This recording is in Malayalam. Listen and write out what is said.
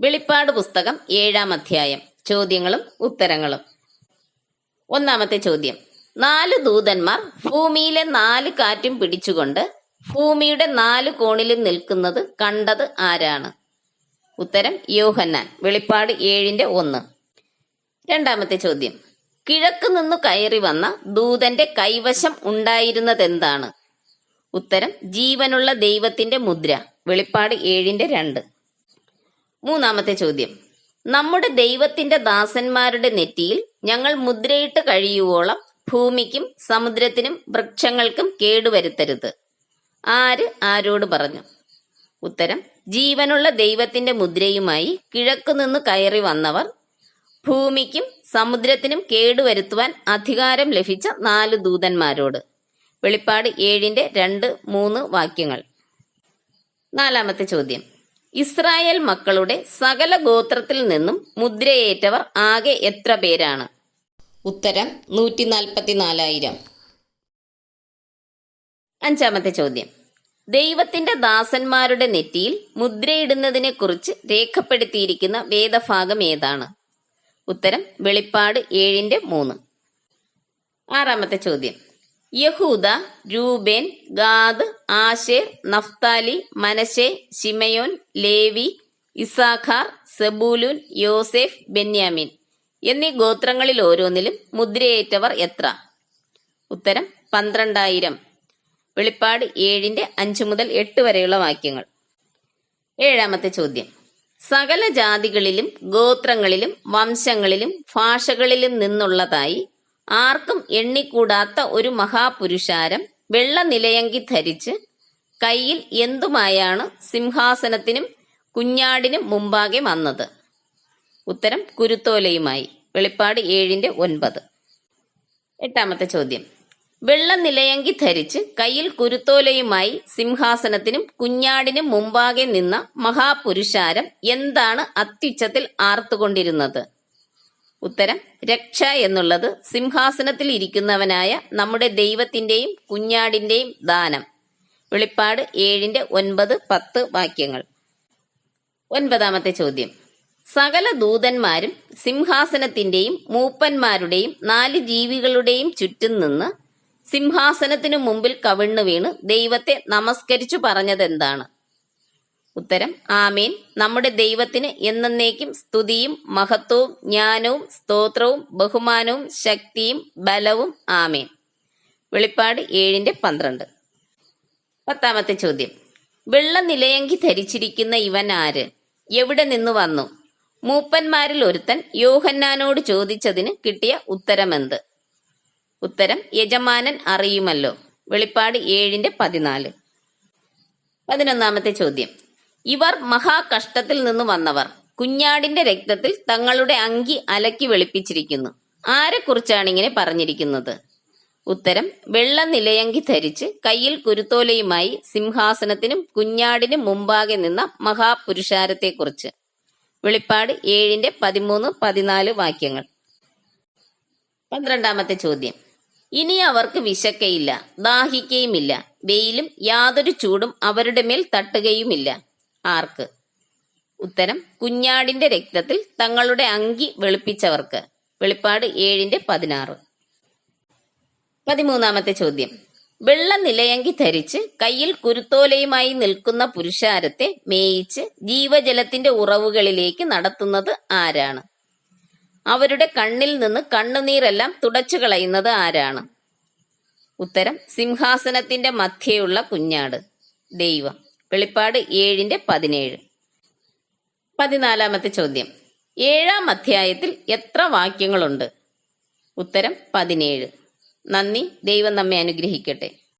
വെളിപ്പാട് പുസ്തകം ഏഴാം അധ്യായം. ചോദ്യങ്ങളും ഉത്തരങ്ങളും. ഒന്നാമത്തെ ചോദ്യം. നാല് ദൂതന്മാർ ഭൂമിയിലെ നാല് കാറ്റും പിടിച്ചുകൊണ്ട് ഭൂമിയുടെ നാല് കോണിലും നിൽക്കുന്നത് കണ്ടത് ആരാണ്? ഉത്തരം യോഹന്നാൻ. വെളിപ്പാട് ഏഴിന്റെ ഒന്ന്. രണ്ടാമത്തെ ചോദ്യം. കിഴക്ക് നിന്നു കയറി വന്ന ദൂതന്റെ കൈവശം ഉണ്ടായിരുന്നതെന്താണ്? ഉത്തരം ജീവനുള്ള ദൈവത്തിന്റെ മുദ്ര. വെളിപ്പാട് ഏഴിന്റെ രണ്ട്. മൂന്നാമത്തെ ചോദ്യം. നമ്മുടെ ദൈവത്തിന്റെ ദാസന്മാരുടെ നെറ്റിയിൽ ഞങ്ങൾ മുദ്രയിട്ട് കഴിയുവോളം ഭൂമിക്കും സമുദ്രത്തിനും വൃക്ഷങ്ങൾക്കും കേടുവരുത്തരുത്. ആര് ആരോട് പറഞ്ഞു? ഉത്തരം ജീവനുള്ള ദൈവത്തിന്റെ മുദ്രയുമായി കിഴക്കുനിന്ന് കയറി വന്നവർ ഭൂമിക്കും സമുദ്രത്തിനും കേടുവരുത്തുവാൻ അധികാരം ലഭിച്ച നാല് ദൂതന്മാരോട്. വെളിപ്പാട് ഏഴിന്റെ രണ്ട് മൂന്ന് വാക്യങ്ങൾ. നാലാമത്തെ ചോദ്യം. ഇസ്രായേൽ മക്കളുടെ സകല ഗോത്രത്തിൽ നിന്നും മുദ്രയേറ്റവർ ആകെ എത്ര പേരാണ്? ഉത്തരം നൂറ്റി നാൽപ്പത്തിനാലായിരം അഞ്ചാമത്തെ ചോദ്യം. ദൈവത്തിന്റെ ദാസന്മാരുടെ നെറ്റിയിൽ മുദ്രയിടുന്നതിനെ കുറിച്ച് രേഖപ്പെടുത്തിയിരിക്കുന്ന വേദഭാഗം ഏതാണ്? ഉത്തരം വെളിപ്പാട് ഏഴിന്റെ മൂന്ന്. ആറാമത്തെ ചോദ്യം. യഹൂദ Reuben Gad Asher Naphtali Manasseh Simeon Levi Issachar Zebulun യോസെഫ് ബെന്യാമിൻ എന്നീ ഗോത്രങ്ങളിൽ ഓരോന്നിലും മുദ്രയേറ്റവർ എത്ര? ഉത്തരം പന്ത്രണ്ടായിരം. വെളിപ്പാട് ഏഴിന്റെ അഞ്ചു മുതൽ എട്ട് വരെയുള്ള വാക്യങ്ങൾ. ഏഴാമത്തെ ചോദ്യം. സകല ജാതികളിലും ഗോത്രങ്ങളിലും വംശങ്ങളിലും ഭാഷകളിലും നിന്നുള്ളതായി ആർക്കും എണ്ണിക്കൂടാത്ത ഒരു മഹാപുരുഷാരം വെള്ള നിലയങ്കി ധരിച്ച് കയ്യിൽ എന്തുമായാണ് സിംഹാസനത്തിനും കുഞ്ഞാടിനും മുമ്പാകെ വന്നത്? ഉത്തരം കുരുത്തോലയുമായി. വെളിപ്പാട് ഏഴിന്റെ ഒൻപത്. എട്ടാമത്തെ ചോദ്യം. വെള്ള നിലയങ്കി ധരിച്ച് കയ്യിൽ കുരുത്തോലയുമായി സിംഹാസനത്തിനും കുഞ്ഞാടിനും മുമ്പാകെ നിന്ന മഹാപുരുഷാരം എന്താണ് അത്യുച്ചത്തിൽ ആർത്തുകൊണ്ടിരുന്നത്? ഉത്തരം രക്ഷ എന്നുള്ളത് സിംഹാസനത്തിൽ ഇരിക്കുന്നവനായ നമ്മുടെ ദൈവത്തിന്റെയും കുഞ്ഞാടിന്റെയും ദാനം. വെളിപ്പാട് ഏഴിന്റെ ഒൻപത് പത്ത് വാക്യങ്ങൾ. ഒൻപതാമത്തെ ചോദ്യം. സകല ദൂതന്മാരും സിംഹാസനത്തിന്റെയും മൂപ്പന്മാരുടെയും നാല് ജീവികളുടെയും ചുറ്റും നിന്ന് സിംഹാസനത്തിനു മുമ്പിൽ കവിണ്ണു വീണ് ദൈവത്തെ നമസ്കരിച്ചു പറഞ്ഞതെന്താണ്? ഉത്തരം ആമേൻ. നമ്മുടെ ദൈവത്തിന് എന്നേക്കും സ്തുതിയും മഹത്വവും ജ്ഞാനവും സ്തോത്രവും ബഹുമാനവും ശക്തിയും ബലവും ആമേൻ. വെളിപ്പാട് ഏഴിന്റെ പന്ത്രണ്ട്. പത്താമത്തെ ചോദ്യം. വെള്ള നിലയങ്കി ധരിച്ചിരിക്കുന്ന ഇവൻ ആര്? എവിടെ നിന്ന് വന്നു? മൂപ്പന്മാരിൽ ഒരുത്തൻ യോഹന്നാനോട് ചോദിച്ചതിന് കിട്ടിയ ഉത്തരമെന്ത്? ഉത്തരം യജമാനൻ അറിയുമല്ലോ. വെളിപ്പാട് ഏഴിന്റെ പതിനാല്. പതിനൊന്നാമത്തെ ചോദ്യം. ഇവർ മഹാകഷ്ടത്തിൽ നിന്ന് വന്നവർ. കുഞ്ഞാടിന്റെ രക്തത്തിൽ തങ്ങളുടെ അങ്കി അലക്കി വെളുപ്പിച്ചിരിക്കുന്നു. ആരെക്കുറിച്ചാണ് ഇങ്ങനെ പറഞ്ഞിരിക്കുന്നത്? ഉത്തരം വെള്ള നിലയങ്കി ധരിച്ച് കയ്യിൽ കുരുത്തോലയുമായി സിംഹാസനത്തിനും കുഞ്ഞാടിനും മുമ്പാകെ നിന്ന മഹാപുരുഷാരത്തെക്കുറിച്ച്. വെളിപ്പാട് ഏഴിന്റെ പതിമൂന്ന് പതിനാല് വാക്യങ്ങൾ. പന്ത്രണ്ടാമത്തെ ചോദ്യം. ഇനി അവർക്ക് വിശക്കയില്ല ദാഹിക്കുകയുമില്ല വെയിലും യാതൊരു ചൂടും അവരുടെ മേൽ തട്ടുകയുമില്ല. ആർക്ക്? ഉത്തരം കുഞ്ഞാടിന്റെ രക്തത്തിൽ തങ്ങളുടെ അങ്കി വെളുപ്പിച്ചവർക്ക്. വെളിപ്പാട് ഏഴിന്റെ പതിനാറ്. പതിമൂന്നാമത്തെ ചോദ്യം. വെള്ള നിലയങ്കി ധരിച്ച് കയ്യിൽ കുരുത്തോലയുമായി നിൽക്കുന്ന പുരുഷാരത്തെ മേയിച്ച് ജീവജലത്തിന്റെ ഉറവുകളിലേക്ക് നടത്തുന്നത് ആരാണ്? അവരുടെ കണ്ണിൽ നിന്ന് കണ്ണുനീരെല്ലാം തുടച്ചു കളയുന്നത് ആരാണ്? ഉത്തരം സിംഹാസനത്തിന്റെ മധ്യയുള്ള കുഞ്ഞാട്. ദൈവം. വെളിപ്പാട് ഏഴിന്റെ പതിനേഴ്. പതിനാലാമത്തെ ചോദ്യം. ഏഴാം അധ്യായത്തിൽ എത്ര വാക്യങ്ങളുണ്ട്? ഉത്തരം പതിനേഴ്. നന്ദി. ദൈവം നമ്മെ അനുഗ്രഹിക്കട്ടെ.